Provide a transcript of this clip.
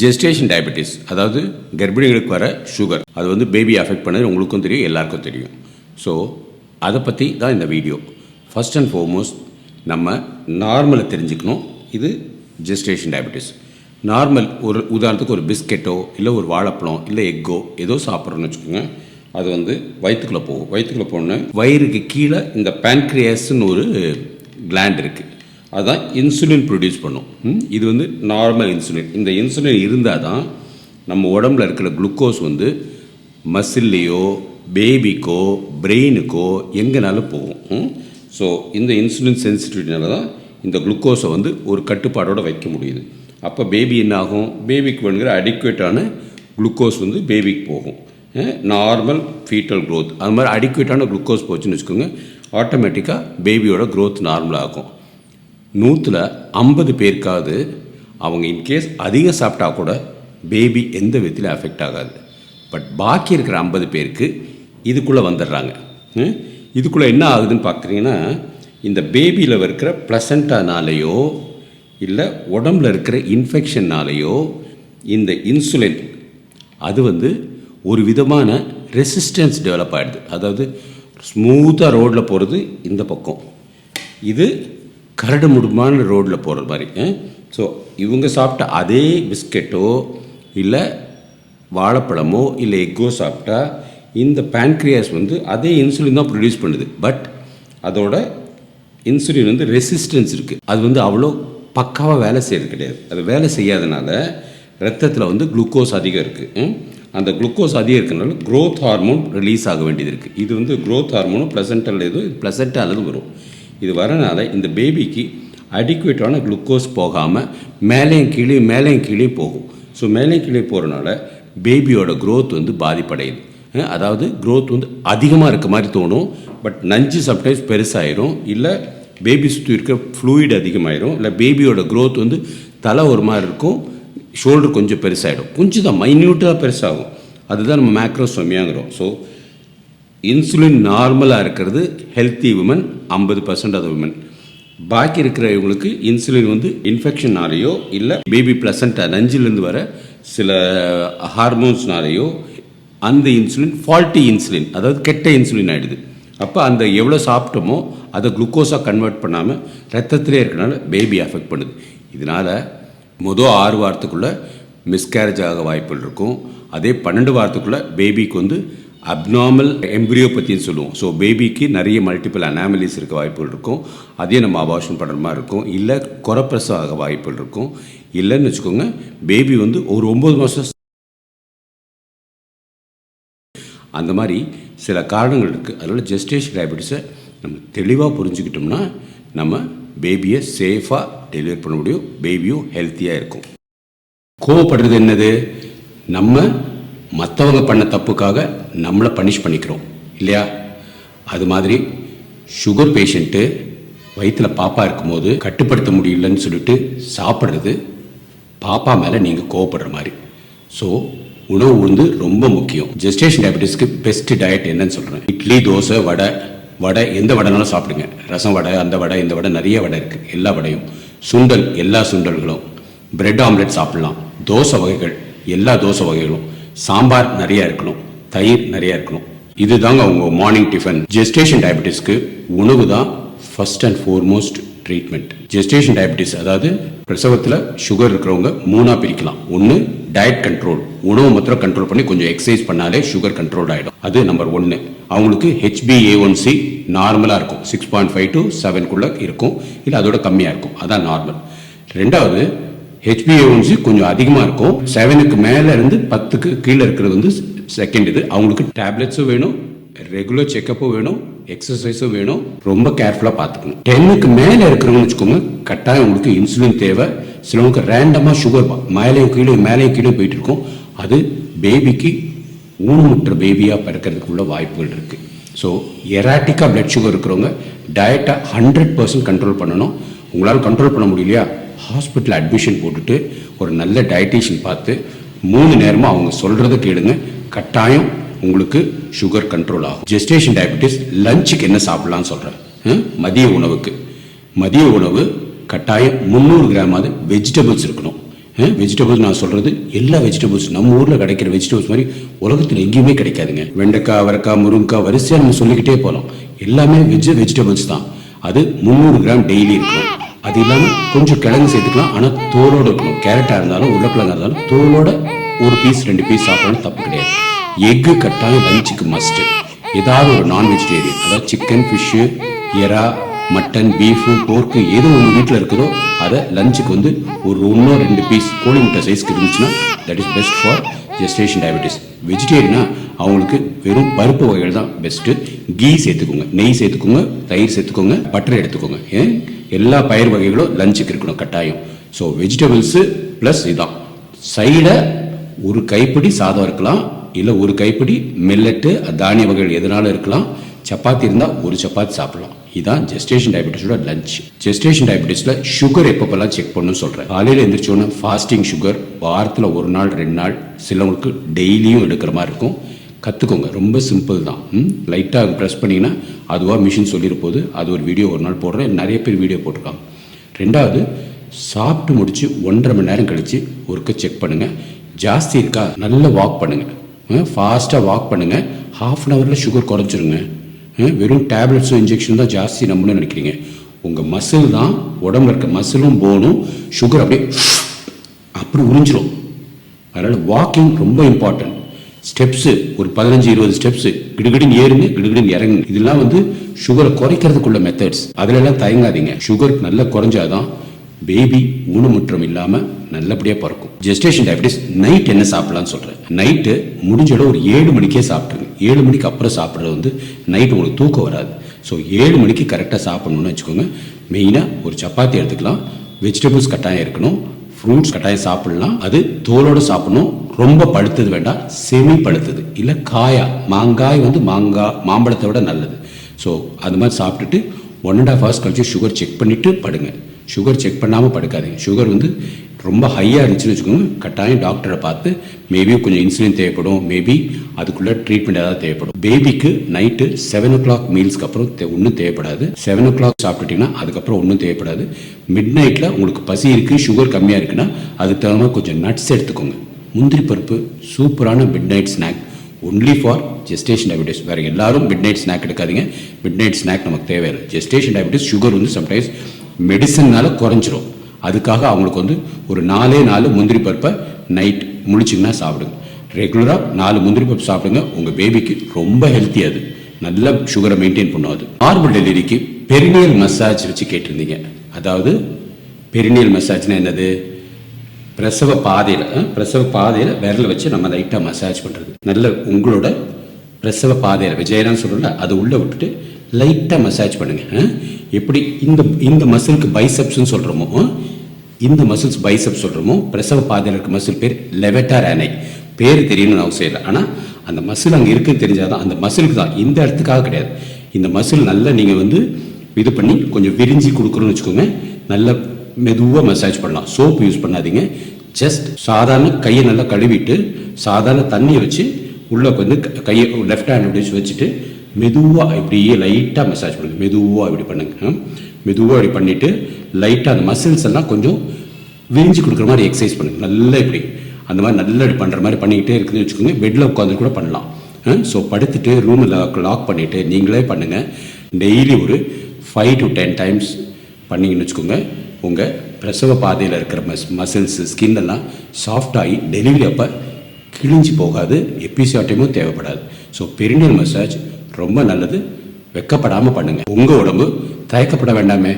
Gestation diabetes அதாவது கர்ப்பிணிகளுக்கு வர sugar அது வந்து பேபி அஃபெக்ட் பண்ணது உங்களுக்கும் தெரியும் எல்லாருக்கும் தெரியும். ஸோ அதை பற்றி தான் இந்த வீடியோ ஃபர்ஸ்ட் அண்ட் ஃபார்மோஸ்ட் நம்ம நார்மலை தெரிஞ்சுக்கணும். இது ஜெஸ்டேஷன் டயபெட்டிஸ் நார்மல் ஒரு உதாரணத்துக்கு ஒரு பிஸ்கெட்டோ இல்லை ஒரு வாழைப்பழம் இல்லை எக்கோ ஏதோ சாப்பிட்றோன்னு வச்சுக்கோங்க. அது வந்து வயிற்றுக்குள்ளே போகும். வயிற்றுக்குள்ளே போகணுன்னு வயிறுக்கு கீழே இந்த பேன்க்ரியாஸ்ன்னு ஒரு கிளாண்ட் இருக்குது அதுதான் இன்சுலின் ப்ரொடியூஸ் பண்ணும். இது வந்து நார்மல் இன்சுலின் இந்த இன்சுலின் இருந்தால் தான் நம்ம உடம்புல இருக்கிற குளுக்கோஸ் வந்து மசில்லையோ பேபிக்கோ பிரெயினுக்கோ எங்கேனாலும் போகும். ஸோ இந்த இன்சுலின் சென்சிட்டிவிட்டினால தான் இந்த குளுக்கோஸை வந்து ஒரு கட்டுப்பாடோடு வைக்க முடியுது. அப்போ பேபி என்ன ஆகும் பேபிக்கு வேணுங்கிற அடிக்குவேட்டான குளுக்கோஸ் வந்து பேபிக்கு போகும். நார்மல் ஃபீட்டல் க்ரோத் அது மாதிரி அடிக்குவேட்டான குளுக்கோஸ் போச்சுன்னு வச்சுக்கோங்க ஆட்டோமேட்டிக்காக பேபியோட க்ரோத் நார்மலாக ஆகும். நூற்றில் ஐம்பது பேருக்காவது அவங்க இன்கேஸ் அதிகம் சாப்பிட்டா கூட பேபி எந்த விதத்திலும் அஃபெக்ட் ஆகாது. பட் பாக்கி இருக்கிற ஐம்பது பேருக்கு இதுக்குள்ளே வந்துடுறாங்க. இதுக்குள்ளே என்ன ஆகுதுன்னு பார்க்குறீங்கன்னா இந்த பேபியில் இருக்கிற ப்ளசண்டானாலேயோ இல்லை உடம்புல இருக்கிற இன்ஃபெக்ஷன்னாலேயோ இந்த இன்சுலின் அது வந்து ஒரு விதமான ரெசிஸ்டன்ஸ் டெவலப் ஆகிடுது அதாவது ஸ்மூத்தாக ரோட்டில் போகிறது இந்த பக்கம். இது கரடு முடுமான ரோட்டில் போகிற மாதிரி ஸோ இவங்க சாப்பிட்ட அதே பிஸ்கெட்டோ இல்லை வாழைப்பழமோ இல்லை எக்கோ சாப்பிட்டா இந்த பேன்க்ரியாஸ் வந்து அதே இன்சுலின் தான் ப்ரொடியூஸ் பண்ணுது. பட் அதோட இன்சுலின் வந்து ரெசிஸ்டன்ஸ் இருக்குது அது வந்து அவ்வளோ பக்காவாக வேலை செய்யறது கிடையாது. அது வேலை செய்யாதனால ரத்தத்தில் வந்து குளுக்கோஸ் அதிகம் இருக்குது அந்த குளுக்கோஸ் அதிகம் இருக்கிறனால க்ரோத் ஹார்மோன் ரிலீஸ் ஆக வேண்டியது இருக்குது இது வந்து க்ரோத் ஹார்மோனும் ப்ளசண்டல் அல்லது இது ப்ளசண்டானது வரும். இது வரனால இந்த பேபிக்கு அடிக்குவேட்டான குளுக்கோஸ் போகாமல் மேலேயும் கீழே மேலேயும் கீழே போகும். ஸோ மேலேயும் கீழே போகிறனால பேபியோட க்ரோத் வந்து பாதிப்படையுது. அதாவது க்ரோத் வந்து அதிகமாக இருக்க மாதிரி தோணும். பட் நஞ்சு சம்டைம்ஸ் பெருசாயிரும். இல்லை பேபி சுற்றி இருக்க ஃப்ளூயிட் அதிகமாயிரும். இல்லை பேபியோட க்ரோத் வந்து தலை ஒரு மாதிரி இருக்கும். ஷோல்டர் கொஞ்சம் பெருசாகிடும் கொஞ்சம் தான் மைன்யூட்டாக பெருசாகும். அதுதான் நம்ம மேக்ரோசோமியாங்கிறோம் ஸோ இன்சுலின் நார்மலாக இருக்கிறது ஹெல்த்தி உமன் ஐம்பது பர்சன்ட் ஆஃப் உமன் பாக்கி இருக்கிற இவங்களுக்கு இன்சுலின் வந்து இன்ஃபெக்ஷனாலேயோ இல்லை பேபி ப்ளசண்ட்டாக நஞ்சிலிருந்து வர சில ஹார்மோன்ஸ்னாலேயோ அந்த இன்சுலின் ஃபால்ட்டி இன்சுலின் அதாவது கெட்ட இன்சுலின் ஆகிடுது அப்போ அந்த எவ்வளோ சாப்பிட்டோமோ அதை குளுக்கோஸாக கன்வெர்ட் பண்ணாமல் ரத்தத்திலே இருக்கனால பேபி அஃபெக்ட் பண்ணுது. இதனால் மொதல் ஆறு வாரத்துக்குள்ளே மிஸ்கேரேஜ் ஆக வாய்ப்புகள் இருக்கும். அதே பன்னெண்டு வாரத்துக்குள்ளே பேபிக்கு வந்து அப்நார்மல் எம்பிரியோபத்தின்னு சொல்லுவோம். ஸோ பேபிக்கு நிறைய மல்டிபிள் அனாமலிஸ் இருக்க வாய்ப்புகள் இருக்கும். அதையும் நம்ம அபார்ஷன் பண்ணுற மாதிரி இருக்கும். இல்லை குறப்பிரசவம் ஆக வாய்ப்புகள் இருக்கும். இல்லைன்னு வச்சுக்கோங்க பேபி வந்து ஒரு ஒம்பது மாதம் அந்த மாதிரி சில காரணங்கள் இருக்குது அதனால் ஜெஸ்டேஷன் டயபெட்டிஸை நம்ம தெளிவாக புரிஞ்சுக்கிட்டோம்னா நம்ம பேபியை சேஃபாக டெலிவரி பண்ண முடியும். பேபியும் ஹெல்த்தியாக இருக்கும். கோவப்படுறது என்னது? நம்ம மற்றவங்க பண்ண தப்புக்காக நம்மளை பனிஷ் பண்ணிக்கிறோம். இல்லையா? அது மாதிரி சுகர் பேஷண்ட்டு வயிற்றில் பாப்பா இருக்கும்போது கட்டுப்படுத்த முடியலன்னு சொல்லிட்டு சாப்பிட்றது பாப்பா மேலே நீங்கள் கோவப்படுற மாதிரி. ஸோ உணவு வந்து ரொம்ப முக்கியம். ஜெஸ்டேஷன் டயபிட்டிஸ்க்கு பெஸ்ட் டயட் என்னன்னு சொல்கிறேன் இட்லி தோசை வடை வடை எந்த வடைனாலும் சாப்பிடுங்க. ரசம் வடை அந்த வடை இந்த வடை நிறைய வடை இருக்குது எல்லா வடையும். சுண்டல் எல்லா சுண்டல்களும். பிரெட் ஆம்லெட் சாப்பிட்லாம். தோசை வகைகள் எல்லா தோசை வகைகளும். சாம்பார் நிறைய இருக்கணும் தயிர் நிறைய இருக்கணும். இதுதாங்க அவங்க மார்னிங் டிஃபன் ஜெஸ்டேஷன் டயபெட்டிஸ்க்கு உணவு தான் first and foremost treatment gestation diabetes அதாவது பிரசவத்தில் சுகர் இருக்கிறவங்க மூணாக பிரிக்கலாம். ஒன்று டயட் கண்ட்ரோல் உணவு மாத்திரம் கண்ட்ரோல் பண்ணி கொஞ்சம் எக்ஸசைஸ் பண்ணாலே சுகர் கண்ட்ரோல் ஆகிடும் அது நம்பர் ஒன்று அவங்களுக்கு ஹெச்பிஏ ஒன் சி நார்மலாக இருக்கும். சிக்ஸ் பாயிண்ட் ஃபைவ் டு செவன்குள்ளே இருக்கும். இல்லை அதோட கம்மியாக இருக்கும். அதான் நார்மல் ரெண்டாவது ஹெச்பிஏஒன்சி கொஞ்சம் அதிகமாக இருக்கும். செவனுக்கு மேலே இருந்து பத்துக்கு கீழே இருக்கிறது வந்து செகண்ட் இது. அவங்களுக்கு டேப்லெட்ஸும் வேணும் ரெகுலர் செக்கப்பும் வேணும் எக்ஸசைஸும் வேணும். ரொம்ப கேர்ஃபுல்லாக பார்த்துக்கணும். டென்னுக்கு மேலே இருக்கிறவங்கன்னு வச்சுக்கோங்க கட்டாயம் உங்களுக்கு இன்சுலின் தேவை. சிலவங்களுக்கு ரேண்டமாக சுகர் மேலேயும் கீழே மேலேயும் கீழே போயிட்டு இருக்கும். அது பேபிக்கு ஊனமுற்ற பேபியாக பிறக்கிறதுக்குள்ள வாய்ப்புகள் இருக்குது ஸோ எராட்டிக்காக பிளட் சுகர் இருக்கிறவங்க டயட்டை ஹண்ட்ரட் பர்சன்ட் கண்ட்ரோல் பண்ணணும். உங்களால் கண்ட்ரோல் பண்ண முடியலையா? ஹாஸ்பிட்டலில் அட்மிஷன் போட்டுட்டு ஒரு நல்ல டயட்டீஷியன் பார்த்து மூணு நேரமாக அவங்க சொல்கிறத கேளுங்க. கட்டாயம் உங்களுக்கு சுகர் கண்ட்ரோல் ஆகும். ஜெஸ்டேஷன் டயபிட்டிஸ் லஞ்சுக்கு என்ன சாப்பிட்லான்னு சொல்கிறேன் மதிய உணவுக்கு. மதிய உணவு கட்டாயம் முந்நூறு கிராமாவது வெஜிடபிள்ஸ் இருக்கணும். வெஜிடபிள்ஸ் நான் சொல்கிறது எல்லா வெஜிடபிள்ஸ் நம்ம ஊரில் கிடைக்கிற வெஜிடபிள்ஸ் மாதிரி உலகத்தில் எங்கேயுமே கிடைக்காதுங்க. வெண்டைக்காய் அவரைக்காய் முருங்கைக்காய் வரிசையாக நம்ம சொல்லிக்கிட்டே போகலாம் எல்லாமே வெஜ் வெஜிடபிள்ஸ் தான். அது முந்நூறு கிராம் டெய்லி இருக்கும் அது இல்லாமல் கொஞ்சம் கிழங்கு சேர்த்துக்கலாம். ஆனால் தோலோடு இருக்கணும் கேரட்டாக இருந்தாலும் உருளைக்கிழங்கா இருந்தாலும் தோலோட ஒரு பீஸ் ரெண்டு பீஸ் சாப்பிடணும் தப்பு கிடையாது. எக்கு கட்டாயம் லஞ்சுக்கு மஸ்ட்டு ஏதாவது ஒரு நான் வெஜிடேரியன் அதாவது சிக்கன் ஃபிஷ்ஷு எறா மட்டன் பீஃபு போர்க்கு எது உங்கள் வீட்டில் இருக்குதோ அதை லஞ்சுக்கு வந்து ஒரு ஒன்றோ ரெண்டு பீஸ் கோழி முட்டை சைஸ்க்கு இருந்துச்சுன்னா that is best for gestation diabetes வெஜிடேரியனா அவங்களுக்கு வெறும் பருப்பு வகைகள் தான் பெஸ்ட்டு கீ சேர்த்துக்கோங்க நெய் சேர்த்துக்கோங்க தயிர் சேர்த்துக்கோங்க பட்டர் எடுத்துக்கோங்க. ஏன்? எல்லா பயிர் வகைகளும் லஞ்சுக்கு இருக்கணும் கட்டாயம். ஸோ வெஜிடபிள்ஸு ப்ளஸ் இதான். சைடை ஒரு கைப்பிடி சாதம் இருக்கலாம் இல்லை ஒரு கைப்பிடி மில்லட்டு தானிய வகைகள் எதனாலும் இருக்கலாம். சப்பாத்தி இருந்தால் ஒரு சப்பாத்தி சாப்பிடலாம். இதான் ஜெஸ்டேஷன் டயபெட்டிஸோட லஞ்ச் ஜெஸ்டேஷன் டயபெட்டிஸில் சுகர் எப்பப்பெல்லாம் செக் பண்ணணும்னு சொல்கிறேன் காலையில் எந்திரிச்சோன்னே ஃபாஸ்டிங் சுகர் வாரத்தில் ஒரு நாள் ரெண்டு நாள் சிலவங்களுக்கு டெய்லியும் எடுக்கிற மாதிரி இருக்கும். கற்றுக்கோங்க ரொம்ப சிம்பிள் தான். லைட்டாக ப்ரெஸ் பண்ணிங்கன்னா அதுவாக மிஷின் சொல்லியிருப்போது அது ஒரு வீடியோ ஒரு நாள் போடுறேன். நிறைய பேர் வீடியோ போட்டிருக்காங்க. ரெண்டாவது சாப்பிட்டு முடித்து ஒன்றரை மணி நேரம் கழித்து ஒருக்க செக் பண்ணுங்கள் ஜாஸ்தி இருக்கா? நல்லா வாக் பண்ணுங்கள் ஃபாஸ்ட்டாக வாக் பண்ணுங்கள் ஹாஃப் அன் ஹவரில் சுகர் குறைஞ்சிருங்க. வெறும் டேப்லெட்ஸும் இன்ஜெக்ஷன் தான் ஜாஸ்தி நம்பணும்னு நினைக்கிறீங்க. உங்கள் மசில் தான் உடம்புல இருக்க மசிலும் போனும் சுகர் அப்படியே அப்படி உறிஞ்சிரும். அதனால் வாக்கிங் ரொம்ப இம்பார்ட்டன்ட் ஸ்டெப்ஸு ஒரு பதினஞ்சு இருபது ஸ்டெப்ஸு கிடுகிடுன்னு ஏறுங்க கிடுகிடுன்னு இறங்குங்க. இதெல்லாம் வந்து சுகரை குறைக்கிறதுக்குள்ள மெத்தட்ஸ் அதிலெல்லாம் தயங்காதீங்க. சுகர் நல்லா குறைஞ்சாதான் பேபி ஊனமுற்றம் இல்லாமல் நல்லபடியாக பிறக்கும். ஜெஸ்டேஷன் டயபிட்டிஸ் நைட் என்ன சாப்பிடலாம்னு சொல்கிறேன் நைட்டு முடிஞ்ச அளவு ஒரு ஏழு மணிக்கே சாப்பிட்ருங்க ஏழு மணிக்கு அப்புறம் சாப்பிட்றது வந்து நைட்டு உங்களுக்கு தூக்கம் வராது. ஸோ ஏழு மணிக்கு கரெக்டாக சாப்பிட்ணுன்னு வச்சுக்கோங்க. மெயினாக ஒரு சப்பாத்தி எடுத்துக்கலாம். வெஜிடபிள்ஸ் கட்டாயம் இருக்கணும். ஃப்ரூட்ஸ் கட்டாயம் சாப்பிடலாம். அது தோலோடு சாப்பிடணும். ரொம்ப பழுத்தது வேண்டாம். செமி பழுத்தது இல்லை காயா. மாங்காய் வந்து மாங்காய் மாம்பழத்தை விட நல்லது. ஸோ அது மாதிரி சாப்பிட்டுட்டு ஒன் அண்ட் ஆஃப் ஹவர்ஸ் கழிச்சு சுகர் செக் பண்ணிவிட்டு படுங்க. சுகர் செக் பண்ணாமல் படுக்காதீங்க. சுகர் வந்து ரொம்ப ஹையாக இருந்துச்சுன்னு வச்சுக்கோங்க. கட்டாயம் டாக்டரை பார்த்து மேபி கொஞ்சம் இன்சுலின் தேவைப்படும். மேபி அதுக்குள்ளே ட்ரீட்மெண்ட் ஏதாவது தேவைப்படும். பேபிக்கு நைட்டு செவன் ஓ கிளாக் மீல்ஸ்க்கு அப்புறம் ஒன்றும் தேவைப்படாது. செவன் ஓ கிளாக் சாப்பிட்டுட்டிங்கன்னா அதுக்கப்புறம் ஒன்றும் தேவைப்படாது. மிட் நைட்டில் உங்களுக்கு பசி இருக்குது சுகர் கம்மியாக இருக்குன்னா அதுக்கு தகுந்த மாதிரி கொஞ்சம் நட்ஸ் எடுத்துக்கோங்க. முந்திரி பருப்பு சூப்பரான midnight snack only for gestation diabetes வேறு எல்லாரும் மிட் நைட் ஸ்நாக் எடுக்காதீங்க. மிட் நைட் ஸ்நாக் நமக்கு தேவையில்லை. ஜெஸ்டேஷன் டயபிட்டிஸ் சுகர் வந்து சம்டைம்ஸ் மெடிசன்னால குறைஞ்சிரும். அதுக்காக அவங்களுக்கு வந்து ஒரு நாலே நாலு முந்திரி பருப்பை நைட் முழிச்சிங்கன்னா சாப்பிடுங்க. ரெகுலராக நாலு முந்திரி பருப்பு சாப்பிடுங்க. உங்கள் பேபிக்கு ரொம்ப ஹெல்த்தி அது. நல்ல சுகரை மெயின்டைன் பண்ணும் அது. நார்மல் டெலிவரிக்கு பெரினியல் மசாஜ் வச்சு கேட்டிருந்தீங்க. அதாவது பெரினியல் மசாஜ்னா என்னது? பிரசவ பாதையில் பிரசவ பாதையில் விரல வச்சு நம்ம லைட்டாக மசாஜ் பண்ணுறது நல்ல உங்களோட பிரசவ பாதையில் விஜயரான்னு சொல்கிறோம்ல அது உள்ளே விட்டுட்டு லைட்டாக மசாஜ் பண்ணுங்கள் எப்படி இந்த இந்த மசிலுக்கு பைசப்ஸ்ன்னு சொல்கிறோமோ இந்த மசில்ஸ் பைசப்ஸ் சொல்கிறோமோ பிரசவ பாதையில் இருக்க மசில் பேர் லெவட்டார் அனை பேர் தெரியணும்னு அவசியம் இல்லை. ஆனால் அந்த மசில் அங்கே இருக்குன்னு தெரிஞ்சாதான் அந்த மசிலுக்கு தான் இந்த இடத்துக்காக கிடையாது. இந்த மசில் நல்லா நீங்கள் வந்து இது பண்ணி கொஞ்சம் விரிஞ்சி கொடுக்குறோன்னு வச்சுக்கோங்க. நல்ல மெதுவாக மசாஜ் பண்ணலாம். சோப்பு யூஸ் பண்ணாதீங்க. ஜஸ்ட் சாதாரண கையை நல்லா கழுவிட்டு சாதாரண தண்ணியை வச்சு உள்ளே வந்து க- கையை லெஃப்ட் ஹேண்ட் இப்படி வச்சு வச்சுட்டு மெதுவாக இப்படியே லைட்டாக மசாஜ் பண்ணுங்கள் மெதுவாக இப்படி பண்ணுங்க. மெதுவாக இப்படி பண்ணிவிட்டு லைட்டாக அந்த மசில்ஸ் எல்லாம் கொஞ்சம் விரிஞ்சு கொடுக்குற மாதிரி எக்ஸசைஸ் பண்ணுங்கள் நல்லா இப்படி அந்த மாதிரி நல்லா இப்படி பண்ணுற மாதிரி பண்ணிக்கிட்டே இருக்குதுன்னு வச்சுக்கோங்க. பெட்டில் உட்காந்து கூட பண்ணலாம். ஸோ படுத்துட்டு ரூமில் லாக் பண்ணிவிட்டு நீங்களே பண்ணுங்கள் டெய்லி ஒரு ஃபைவ் டு டென் டைம்ஸ் பண்ணிங்கன்னு வச்சுக்கோங்க. உங்கள் பிரசவ பாதையில் இருக்கிற மஸ் மசில்ஸ் ஸ்கின் எல்லாம் சாஃப்டாகி டெலிவரி அப்போ கிழிஞ்சு போகாது. எபிசியாட்டையும் தேவைப்படாது. ஸோ பெரினியல் மசாஜ் ரொம்ப நல்லது. வெக்கப்படாமல் பண்ணுங்கள் உங்கள் உடம்பு தயக்கப்பட வேண்டாமே.